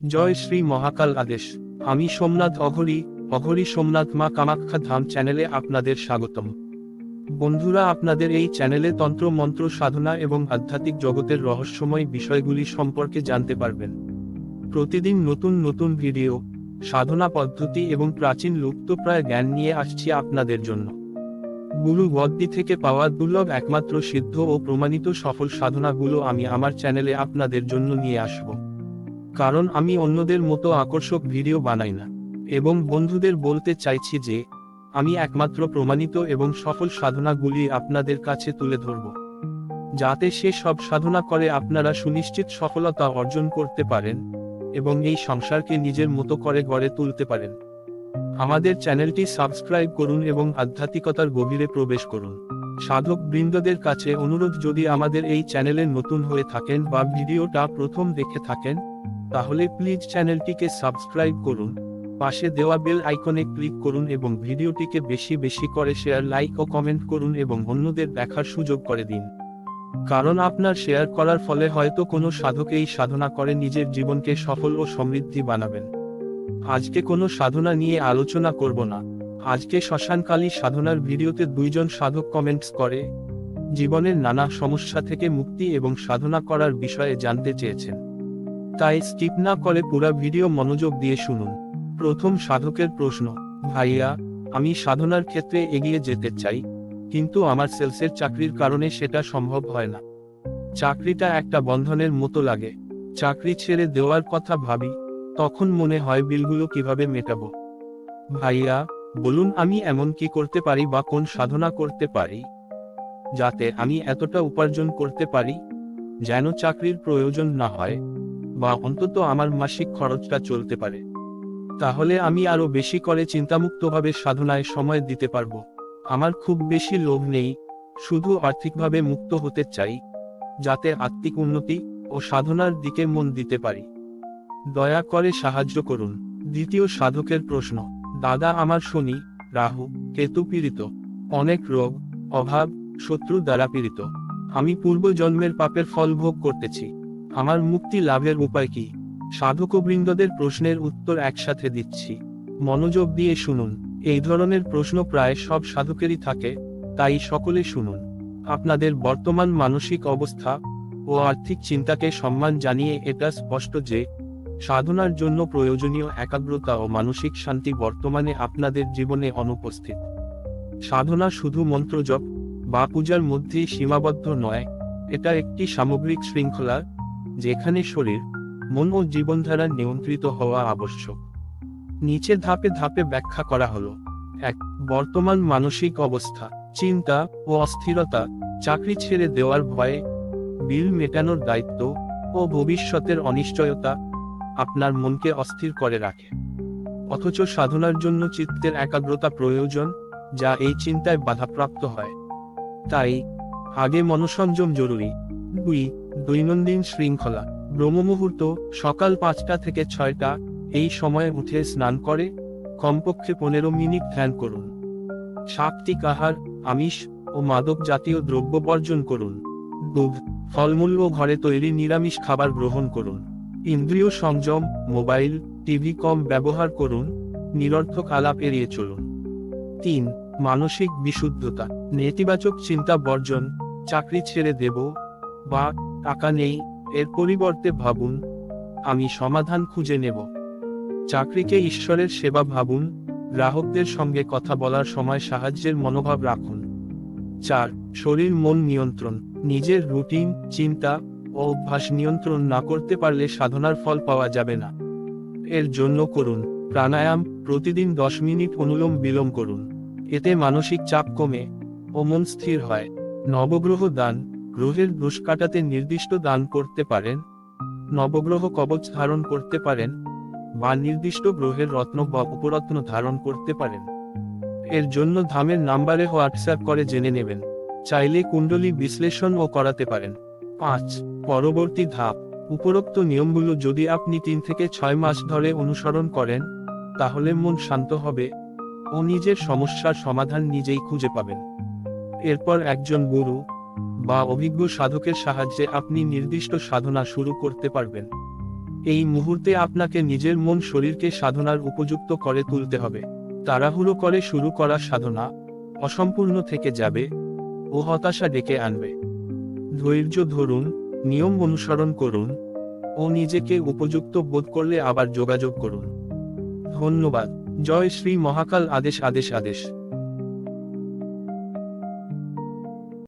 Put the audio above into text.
জয় শ্রী মহাকাল আদেশ। আমি সোমনাথ অঘরি অঘরি সোমনাথ মা কামাখ্যা ধাম চ্যানেলে আপনাদের স্বাগতম। বন্ধুরা, আপনাদের এই চ্যানেলে তন্ত্র, মন্ত্র, সাধনা এবং আধ্যাত্মিক জগতের রহস্যময় বিষয়গুলি সম্পর্কে জানতে পারবেন। প্রতিদিন নতুন নতুন ভিডিও, সাধনা পদ্ধতি এবং প্রাচীন লুপ্তপ্রায় জ্ঞান নিয়ে আসছি আপনাদের জন্য। গুরু গদ্দি থেকে পাওয়া দুর্লভ একমাত্র সিদ্ধ ও প্রমাণিত সফল সাধনাগুলো আমি আমার চ্যানেলে আপনাদের জন্য নিয়ে আসব। কারণ আমি অন্যদের মতো আকর্ষক ভিডিও বানাই না। এবং বন্ধুদের বলতে চাইছি যে, আমি একমাত্র প্রমাণিত এবং সফল সাধনাগুলি আপনাদের কাছে তুলে ধরব। যাতে সে সব সাধনা করে আপনারা সুনিশ্চিত সফলতা অর্জন করতে পারেন এবং এই সংসারকে নিজের মতো করে গড়ে তুলতে পারেন। আমাদের চ্যানেলটি সাবস্ক্রাইব করুন এবং আধ্যাত্মিকতার গভীরে প্রবেশ করুন। সাধক বৃন্দদের কাছে অনুরোধ, যদি আমাদের এই চ্যানেলে নতুন হয়ে থাকেন বা ভিডিওটা প্রথম দেখে থাকেন তাহলে প্লিজ চ্যানেলটিকে সাবস্ক্রাইব করুন, পাশে দেওয়া বেল আইকনে ক্লিক করুন এবং ভিডিওটিকে বেশি বেশি করে শেয়ার লাইক ও কমেন্ট করুন এবং অন্যদের দেখার সুযোগ করে দিন। কারণ আপনার শেয়ার করার ফলে হয়তো কোনো সাধক এই সাধনা করে নিজের জীবনকে সফল ও সমৃদ্ধি বানাবেন। আজকে কোনো সাধনা নিয়ে আলোচনা করব না। আজকে শ্মশানকালী সাধনার ভিডিওতে দুইজন সাধক কমেন্টস করে, জীবনের নানা সমস্যা থেকে মুক্তি এবং সাধনা করার বিষয়ে জানতে চেয়েছেন। তাই স্কিপ না করে পুরো ভিডিও মনোযোগ দিয়ে শুনুন। প্রথম সাধকের প্রশ্ন, ভাইয়া, আমি সাধনার ক্ষেত্রে এগিয়ে যেতে চাই, কিন্তু আমার সেলসের চাকরির কারণে সেটা সম্ভব হয় না। চাকরিটা একটা বন্ধনের মতো লাগে। চাকরি ছেড়ে দেওয়ার কথা ভাবি, তখন মনে হয় বিলগুলো কীভাবে মেটাবো। ভাইয়া, বলুন আমি এমন কি করতে পারি বা কোন সাধনা করতে পারি? যাতে আমি এতটা উপার্জন করতে পারি, যেন চাকরির প্রয়োজন না হয়। বা অন্তত আমার মাসিক খরচটা চলতে পারে। তাহলে আমি আরও বেশি করে চিন্তামুক্তভাবে সাধনায় সময় দিতে পারব। আমার খুব বেশি লোভ নেই, শুধু আর্থিকভাবে মুক্ত হতে চাই, যাতে আত্মিক উন্নতি ও সাধনার দিকে মন দিতে পারি। দয়া করে সাহায্য করুন। দ্বিতীয় সাধকের প্রশ্ন, দাদা, আমার শনি, রাহু, কেতু পীড়িত, অনেক রোগ, অভাব, শত্রু দ্বারা পীড়িত। আমি পূর্বজন্মের পাপের ফল ভোগ করতেছি। আমার মুক্তি লাভের উপায় কি? সাধকবৃন্দদের প্রশ্নের উত্তর একসাথে দিচ্ছি। মনোযোগ দিয়ে শুনুন। এই ধরনের প্রশ্ন প্রায় সব সাধকেরই থাকে, তাই সকলে শুনুন। আপনাদের বর্তমান মানসিক অবস্থা ও আর্থিক চিন্তাকে সম্মান জানিয়ে এটা স্পষ্ট যে, সাধনার জন্য প্রয়োজনীয় একাগ্রতা ও মানসিক শান্তি বর্তমানে আপনাদের জীবনে অনুপস্থিত। সাধনা শুধু মন্ত্রজপ বা পূজার মধ্যেই সীমাবদ্ধ নয়, এটা একটি সামগ্রিক শৃঙ্খলা যেখানে শরীর, মন ও জীবনধারা নিয়ন্ত্রিত হওয়া আবশ্যক। নিচে ধাপে ধাপে ব্যাখ্যা করা হলো। এক, বর্তমান মানসিক অবস্থা, চিন্তা ও অস্থিরতা, চাকরি ছেড়ে দেওয়ার ভয়ে, বিল মেটানোর দায়িত্ব ও ভবিষ্যতের অনিশ্চয়তা আপনার মনকে অস্থির করে রাখে। অথচ সাধনার জন্য চিত্তের একাগ্রতা প্রয়োজন, যা এই চিন্তায় বাধাপ্রাপ্ত হয়। তাই, আগে মনসংযম জরুরি। দুই দৈনন্দিন শৃঙ্খলা। ব্রহ্মমুহূর্ত, সকাল পাঁচটা থেকে ছয়টা, এই সময়ে উঠে স্নান করে, কমপক্ষে পনেরো মিনিট ধ্যান করুন। সাত্বিক আহার, আমিষ ও মাদক জাতীয় দ্রব্য বর্জন করুন। দুধ, ফলমূল ও ঘরে তৈরি নিরামিষ খাবার গ্রহণ করুন। ইন্দ্রিয় সংযম, মোবাইল, টিভি কম ব্যবহার করুন, নিরর্থক আলাপ এড়িয়ে চলুন। তিন, মানসিক বিশুদ্ধতা, নেতিবাচক চিন্তা বর্জন, চাকরি ছেড়ে দেব বা টাকা নেই, এর পরিবর্তে ভাবুন, আমি সমাধান খুঁজে নেব। চাকরিকে ঈশ্বরের সেবা ভাবুন, গ্রাহকদের সঙ্গে কথা বলার সময় সাহায্যের মনোভাব রাখুন। চার, শরীর মন নিয়ন্ত্রণ, নিজের রুটিন, চিন্তা ও অভ্যাস নিয়ন্ত্রণ না করতে পারলে সাধনার ফল পাওয়া যাবে না। এর জন্য করুন, প্রাণায়াম, প্রতিদিন দশ মিনিট অনুলোম বিলোম করুন। এতে মানসিক চাপ কমে ও মন স্থির হয়। নবগ্রহ দান গ্রহের দোষ কাটাতে নির্দিষ্ট দান করতে পারেন, নবগ্রহ কবচ ধারণ করতে পারেন, বা নির্দিষ্ট গ্রহের রত্ন বা উপরত্ন ধারণ করতে পারেন। এর জন্য ধামের নাম্বারে হোয়াটসঅ্যাপ করে জেনে নেবেন। চাইলে কুণ্ডলী বিশ্লেষণও করাতে পারেন। পাঁচ, পরবর্তী ধাপ। উপরোক্ত নিয়মগুলো যদি আপনি তিন থেকে ছয় মাস ধরে অনুসরণ করেন, তাহলে মন শান্ত হবে ও নিজের সমস্যার সমাধান নিজেই খুঁজে পাবেন। এরপর একজন গুরু বা অভিজ্ঞ সাধকের সাহায্যে আপনি নির্দিষ্ট সাধনা শুরু করতে পারবেন। এই মুহূর্তে আপনাকে নিজের মন শরীরকে সাধনার উপযুক্ত করে তুলতে হবে। তাড়াহুড়ো করে শুরু করা সাধনা অসম্পূর্ণ থেকে যাবে ও হতাশা ডেকে আনবে। ধৈর্য ধরুন, নিয়ম অনুসরণ করুন ও নিজেকে উপযুক্ত বোধ করলে আবার যোগাযোগ করুন। ধন্যবাদ। জয় শ্রী মহাকাল আদেশ আদেশ আদেশ।